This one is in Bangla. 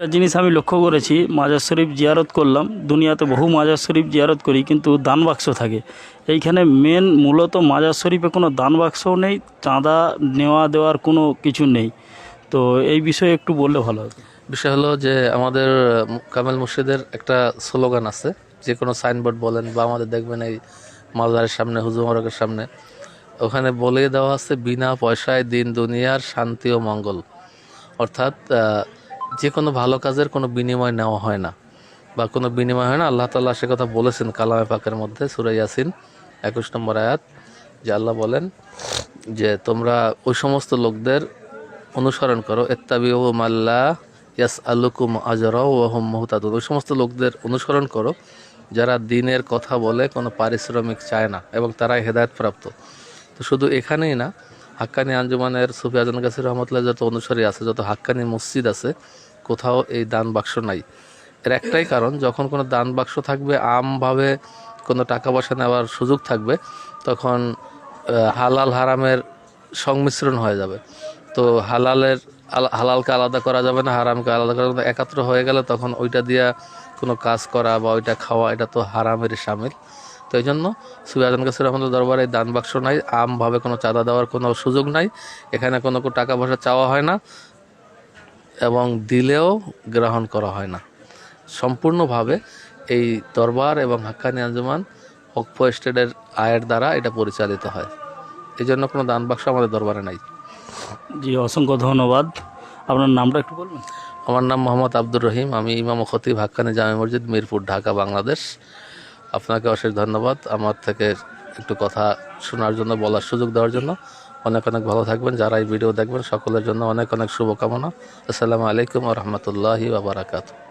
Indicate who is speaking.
Speaker 1: একটা জিনিস আমি লক্ষ্য করেছি, মাজার শরীফ জিয়ারত করলাম, দুনিয়াতে বহু মাজার শরীফ জিয়ারত করি, কিন্তু দান বাক্স থাকে। এইখানে মেন মূলত মাজার শরীফে কোনো দান বাক্সও নেই, চাঁদা নেওয়া দেওয়ার কোনো কিছু নেই। তো এই বিষয়ে একটু বললে ভালো হতো
Speaker 2: বিষয় হলো যে আমাদের কামেল মুর্শিদের একটা স্লোগান আছে, যে কোনো সাইনবোর্ড বলেন বা আমাদের দেখবেন এই মালদারের সামনে হুজুমরকের সামনে। ওখানে বলে দেওয়া আছে, বিনা পয়সায় দিন দুনিয়ার শান্তি ও মঙ্গল। অর্থাৎ যে কোনো ভালো কাজের কোনো বিনিময় নেওয়া হয় না বা কোনো বিনিময় হয় না। আল্লাহ তাল্লাহ সে কথা বলেছেন কালামে পাকের মধ্যে সুরাই ইয়াসিন একুশ নম্বর আয়াত, যে আল্লাহ বলেন যে, তোমরা ওই সমস্ত লোকদের অনুসরণ করো। এত্তাবিউ মাল্লা ইয়াস আলুকুম আজরাও ওহম মুহতাদুন। ওই সমস্ত লোকদের অনুসরণ করো, যারা দিনের কথা বলে কোনো পারিশ্রমিক চায় না এবং তারাই হেদায়তপ্রাপ্ত। তো শুধু এখানেই না হাক্কানি আঞ্জুমানের সুফি আজম কাসির রহমতুল্লাহ যত অনুসারী আছে, যত হাক্কানি মসজিদ আছে, কোথাও এই দান বাক্স নাই। এর একটাই কারণ, যখন কোনো দান বাক্স থাকবে, আমভাবে কোনো টাকা পয়সা নেওয়ার সুযোগ থাকবে, তখন হালাল হারামের সংমিশ্রণ হয়ে যাবে। তো হালালের হালালকে আলাদা করা যাবে না, হারামকে আলাদা করা যাবে একাত্র হয়ে গেলে তখন ওইটা দিয়া কোনো কাজ করা বা ওইটা খাওয়া, এটা তো হারামের সামিল। তো এই জন্য সুবি আজম কাসির রহমতুল্লাহ দরবারে এই দান বাক্স নাই আমভাবে কোনো চাঁদা দেওয়ার কোনো সুযোগ নাই এখানে কোনো টাকা পয়সা চাওয়া হয় না এবং দিলেও গ্রহণ করা হয় না। সম্পূর্ণভাবে এই দরবার এবং হাক্কানি আঞ্জুমান হকফ স্টেটের আয়ের দ্বারা এটা পরিচালিত হয়। এই জন্য কোনো দান বাক্স আমাদের দরবারে নাই।
Speaker 1: জি অসংখ্য ধন্যবাদ। আপনার নামটা একটু বলবেন?
Speaker 2: আমার নাম মোহাম্মদ আব্দুর রহিম আমি ইমাম খতিব হাক্কানি জামে মসজিদ মিরপুর ঢাকা বাংলাদেশ। আপনাকে অশেষ ধন্যবাদ আমার থেকে একটু কথা শোনার জন্য, বলার সুযোগ দেওয়ার জন্য। অনেক অনেক ভালো থাকবেন, যারা এই ভিডিও দেখবেন সকলের জন্য অনেক অনেক শুভকামনা। আসসালামু আলাইকুম রহমতুল্লাহি বাবারাকাতু